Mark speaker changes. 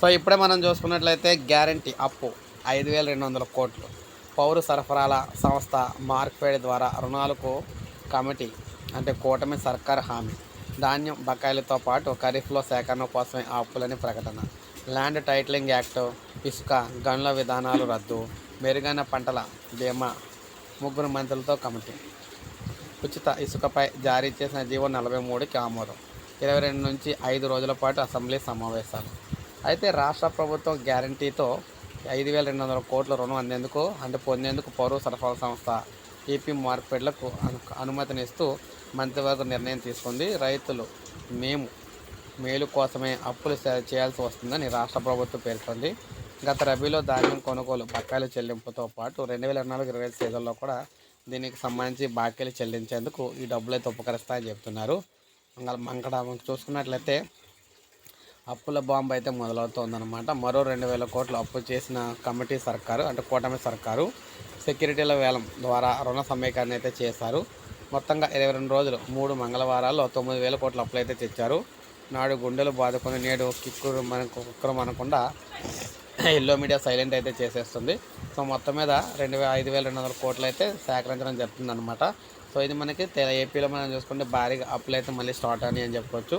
Speaker 1: So ఇప్పుడే మనం చూసుకున్నట్లయితే గ్యారంటీ అప్పు ఐదు వేల రెండు వందల కోట్లు. పౌర సరఫరాల సంస్థ మార్క్ఫెడ్ ద్వారా రుణాలకు కమిటీ అంటే కూటమి సర్కార్ హామీ. ధాన్యం బకాయిలతో పాటు ఖరీఫ్లో సేకరణ కోసమే ఆ అప్పులని ప్రకటన. ల్యాండ్ టైటిలింగ్ యాక్ట్ ఇసుక గనుల విధానాలు రద్దు మెరుగైన పంటల బీమా ముగ్గురు మంత్రులతో కమిటీ. ఉచిత ఇసుకపై జారీ చేసిన జీవో నలభై మూడుకి ఆమోదం. ఇరవై రెండు నుంచి ఐదు రోజుల పాటు అసెంబ్లీ సమావేశాలు. అయితే రాష్ట్ర ప్రభుత్వం గ్యారంటీతో ఐదు వేల రెండు వందల కోట్ల రుణం అందేందుకు అంటే పొందేందుకు పౌర సరఫరా సంస్థ ఏపీ మార్కెట్లకు అనుమతినిస్తూ మంత్రివర్గ నిర్ణయం తీసుకుంది. రైతులు మేము మేలు కోసమే అప్పులు చేయాల్సి వస్తుందని రాష్ట్ర ప్రభుత్వం పేర్కొంది. గత రబీలో ధాన్యం కొనుగోలు బకాయిల చెల్లింపుతో పాటు రెండు వేల ఇరవై నాలుగు ఇరవై సీజన్లో కూడా దీనికి సంబంధించి బాకీలు చెల్లించేందుకు ఈ డబ్బులు అయితే ఉపకరిస్తాయని చెప్తున్నారు. మంగళ అక్కడ మనం చూసుకున్నట్లయితే అప్పుల బాంబు అయితే మొదలవుతోందనమాట మరో రెండు వేల కోట్లు అప్పు చేసిన కమిటీ సర్కారు అంటే కూటమి సర్కారు సెక్యూరిటీల వేలం ద్వారా రుణ సమీకరణ అయితే చేశారు. మొత్తంగా ఇరవై రెండు రోజులు మూడు మంగళవారాల్లో తొమ్మిది వేల కోట్ల అప్పులు అయితే తెచ్చారు. నాడు గుండెలు బాదుకొని నేడు కిక్కురు మనకు కుక్కరం అనకుండా ఎల్లో మీడియా సైలెంట్ అయితే చేసేస్తుంది. సో మొత్తం మీద రెండు వేల ఐదు వేల రెండు వందల కోట్లు అయితే సేకరించడం జరుగుతుంది అనమాట సో ఇది మనకి ఏపీలో మనం చూసుకుంటే భారీగా అప్పులు అయితే మళ్ళీ స్టార్ట్ అని అని చెప్పుకోవచ్చు.